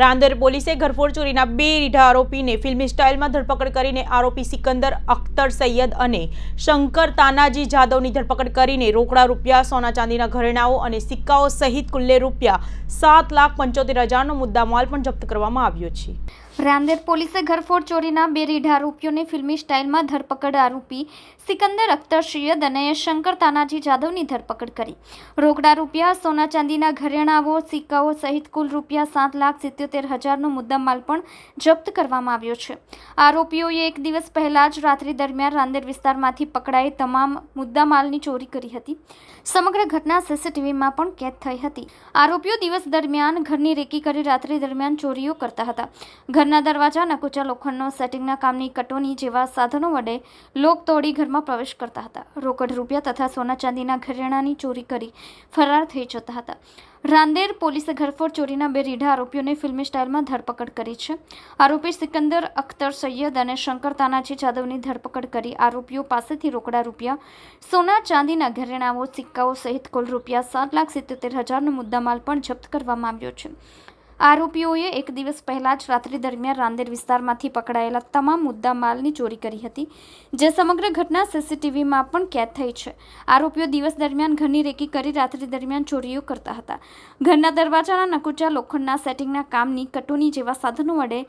રાંદેર પોલીસે ઘરફોડ ચોરીના બે રીઢા આરોપીને ફિલ્મી સ્ટાઇલમાં ધરપકડ કરીને આરોપી સિકંદર, અખ્તર, સૈયદ અને શંકર તાનાજી જાદવની ધરપકડ કરીને રોકડા રૂપિયા, સોના ચાંદીના ઘરેણાઓ અને સિક્કાઓ સહિત કુલ્લે રૂપિયા સાત લાખ પંચોતેર હજારનો મુદ્દામાલ પણ જપ્ત કરવામાં આવ્યો છે. રાંદેર પોલીસે ઘરફોડ ચોરીના બે રીઢા આરોપીઓને ફિલ્મી સ્ટાઇલમાં ધરપકડ આરોપી સિકંદર, અખ્તર, સૈયદ અને શંકર તાનાજી જાદવની ધરપકડ કરી. રોકડા રૂપિયા, સોના ચાંદીના ઘરેણાઓ, સિક્કાઓ સહિત કુલ રૂપિયા સાત લાખ સિત્યોતેર હજારનો મુદ્દામાલ પણ જપ્ત કરવામાં આવ્યો છે. આરોપીઓએ એક દિવસ પહેલાં જ રાત્રિ દરમિયાન રાંદેર વિસ્તારમાંથી પકડાઈ તમામ મુદ્દામાલની ચોરી કરી હતી. સમગ્ર ઘટના સીસીટીવીમાં પણ કેદ થઈ હતી. આરોપીઓ દિવસ દરમિયાન ઘરની રેકી કરી રાત્રિ દરમિયાન ચોરીઓ કરતા હતા. ઘરના દરવાજા, નકુચા લોખંડનો સેટિંગના કામની કટોની જેવા સાધનો વડે લોક તોડી ઘરમાં પ્રવેશ કરતા હતા. રોકડ રૂપિયા તથા સોના ચાંદીના ઘરેણાની ચોરી કરી ફરાર થઈ જતા હતા. રાંદેર પોલીસે ઘરફોડ ચોરીના બે રીઢા આરોપીઓને ફિલ્મી સ્ટાઇલમાં ધરપકડ કરી છે. આરોપી સિકંદર અખ્તર સૈયદ અને શંકર તાનાજી જાદવની ધરપકડ કરી. આરોપીઓ પાસેથી રોકડા રૂપિયા, સોના, ચાંદીના ઘરેણાઓ, સિક્કાઓ સહિત કુલ રૂપિયા સાત લાખ સિત્તોતેર હજારનો મુદ્દામાલ પણ જપ્ત કરવામાં આવ્યો છે. આરોપીઓએ એક દિવસ પહેલાં જ રાત્રિ દરમિયાન રાંદેર વિસ્તારમાંથી પકડાયેલા તમામ મુદ્દા માલની ચોરી કરી હતી, જે સમગ્ર ઘટના સીસીટીવીમાં પણ કેદ થઈ છે. આરોપીઓ દિવસ દરમિયાન ઘરની રેકી કરી રાત્રિ દરમિયાન ચોરીઓ કરતા હતા. ઘરના દરવાજાના નકુચા લોખંડના સેટિંગના કામની કટોની જેવા સાધનો વડે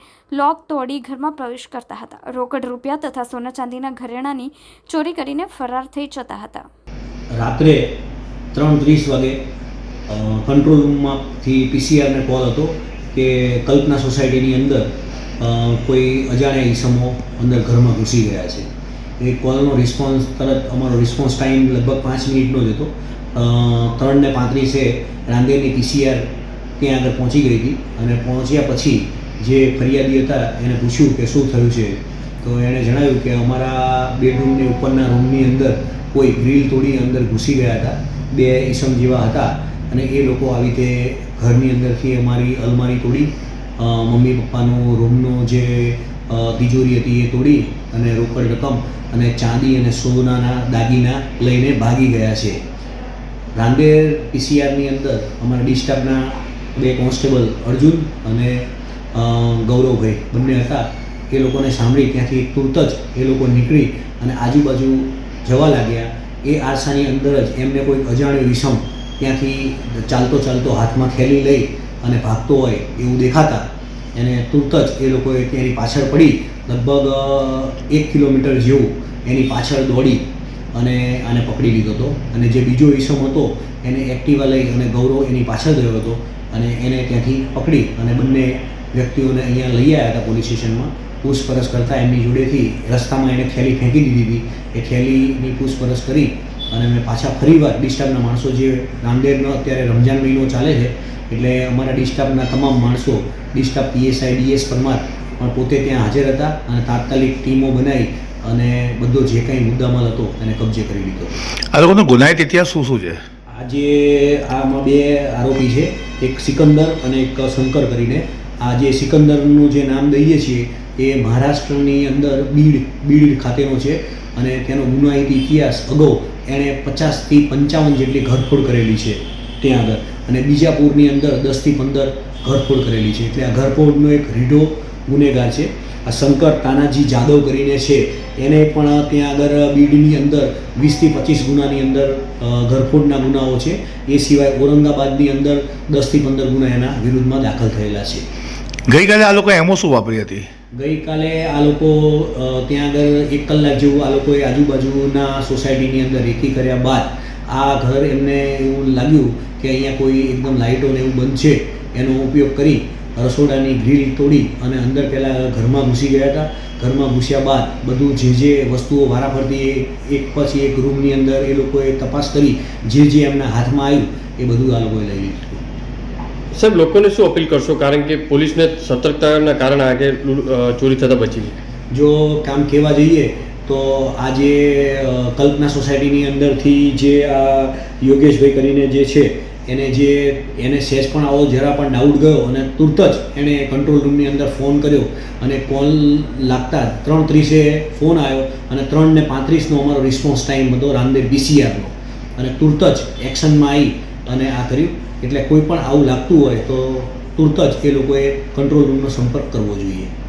લોક તોડી ઘરમાં પ્રવેશ કરતા હતા. રોકડ રૂપિયા તથા સોના ચાંદીના ઘરેણાની ચોરી કરીને ફરાર થઈ જતા હતા. રાત્રે ત્રણ ત્રીસ વાગે કંટ્રોલ રૂમમાંથી પીસીઆરને કોલ હતો કે કલ્પના સોસાયટીની અંદર કોઈ અજાણ્યા ઈસમો અંદર ઘરમાં ઘૂસી ગયા છે. એ કોલનો રિસ્પોન્સ તરત અમારો રિસ્પોન્સ ટાઈમ લગભગ પાંચ મિનિટનો જ હતો. ત્રણ ને પાંત્રીસે રાંદેરની પીસીઆર ત્યાં આગળ પહોંચી ગઈ હતી અને પહોંચ્યા પછી જે ફરિયાદી હતા એને પૂછ્યું કે શું થયું છે? તો એણે જણાવ્યું કે અમારા બેડરૂમની ઉપરના રૂમની અંદર કોઈ ગ્રીલ તોડી અંદર ઘૂસી ગયા હતા. બે ઈસમ જેવા હતા. અને એ લોકો આવી રીતે ઘરની અંદરથી અમારી અલમારી તોડી મમ્મી પપ્પાનો રૂમનો જે તિજોરી હતી એ તોડી અને રોકડ રકમ અને ચાંદી અને સોનાના દાગીના લઈને ભાગી ગયા છે. રાંદેર પીસીઆરની અંદર અમારા ડી બે કોન્સ્ટેબલ અર્જુન અને ગૌરવભાઈ બંને હતા. એ લોકોને સાંભળી ત્યાંથી તુરત જ એ લોકો નીકળી અને આજુબાજુ જવા લાગ્યા. એ આરસાની અંદર જ એમને કોઈ અજાણ્યો વિષમ ત્યાંથી ચાલતો ચાલતો હાથમાં થેલી લઈ અને ભાગતો હોય એવું દેખાતા, એને તુરત જ એ લોકોએ તેની પાછળ પડી, લગભગ એક કિલોમીટર જેવું એની પાછળ દોડી અને આને પકડી લીધો હતો. અને જે બીજો ઈસમ હતો, એને એક્ટિવા લઈ અને ગૌરવ એની પાછળ ગયો હતો અને એને ત્યાંથી પકડી અને બંને વ્યક્તિઓને અહીંયા લઈ આવ્યા હતા પોલીસ સ્ટેશનમાં. પૂછપરછ કરતાં એમની જોડેથી રસ્તામાં એને થેલી ફેંકી દીધી હતી. એ થેલીની પૂછપરછ કરી અને અમે પાછા ફરીવાર ડિસ્ટાફના માણસો જે રામદેવનો અત્યારે રમજાન મહિનો ચાલે છે એટલે અમારા ડિસ્ટાફના તમામ માણસો ડિસ્ટાફ પીએસઆઈ ડીએસ પરમાર પણ પોતે ત્યાં હાજર હતા અને તાત્કાલિક ટીમો બનાવી અને બધો જે કંઈ મુદ્દામાલ હતો એને કબજે કરી લીધો. આ લોકોનો ગુનાહિત ઇતિહાસ શું શું છે? આજે આમાં બે આરોપી છે એક સિકંદર અને એક શંકર કરીને. આ જે સિકંદરનું જે નામ દઈએ છીએ એ મહારાષ્ટ્રની અંદર બીડ બીડ ખાતેનો છે. અને તેનો ગુનાહિત ઇતિહાસ અગાઉ એણે પચાસથી પંચાવન જેટલી ઘરફોડ કરેલી છે ત્યાં આગળ. અને બીજાપુરની અંદર દસથી પંદર ઘરફોડ કરેલી છે. એટલે આ ઘરફોડનો એક રીઢો ગુનેગાર છે. આ શંકર તાનાજી જાદવ કરીને છે. એને પણ ત્યાં આગળ બીડની અંદર વીસથી પચીસ ગુનાની અંદર ઘરફોડના ગુનાઓ છે. એ સિવાય ઔરંગાબાદની અંદર દસથી પંદર ગુના એના વિરુદ્ધમાં દાખલ થયેલા છે. ગઈકાલે આ લોકોએ એમો શું વાપરી હતી? ગઈકાલે આ લોકો ત્યાં આગળ એક કલાક જેવું આ લોકોએ આજુબાજુના સોસાયટીની અંદર રેકી કર્યા બાદ આ ઘર એમને એવું લાગ્યું કે અહીંયા કોઈ એકદમ લાઇટોને એવું બંધ છે, એનો ઉપયોગ કરી રસોડાની ગ્રીલ તોડી અને અંદર પહેલાં ઘરમાં ઘૂસી ગયા હતા. ઘરમાં ઘૂસ્યા બાદ બધું જે જે વસ્તુઓ વારાફરતી એક પછી એક રૂમની અંદર એ લોકોએ તપાસ કરી, જે જે એમના હાથમાં આવ્યું, એ બધું આ લોકોએ લઈ લીધું. સાહેબ, લોકોને શું અપીલ કરશો? કારણ કે પોલીસને સતર્કતાના કારણે આગે ચોરી થતા બચી જો કામ કહેવા જઈએ, તો આજે કલ્પના સોસાયટીની અંદરથી જે આ યોગેશભાઈ કરીને જે છે, એને જે, એને સેજ પણ આવો જરા પણ ડાઉટ ગયો અને તુરત જ એણે કંટ્રોલ રૂમની અંદર ફોન કર્યો અને કોલ લાગતા ત્રણ ત્રીસે ફોન આવ્યો અને ત્રણ ને પાંત્રીસનો અમારો રિસ્પોન્સ ટાઈમ હતો રામદેવ બીસીઆરનો અને તુરત જ એક્શનમાં આવી અને આ કર્યું. એટલે કોઈ પણ આવું લાગતું હોય તો તુરત જ એ લોકોએ કંટ્રોલ રૂમનો સંપર્ક કરવો જોઈએ.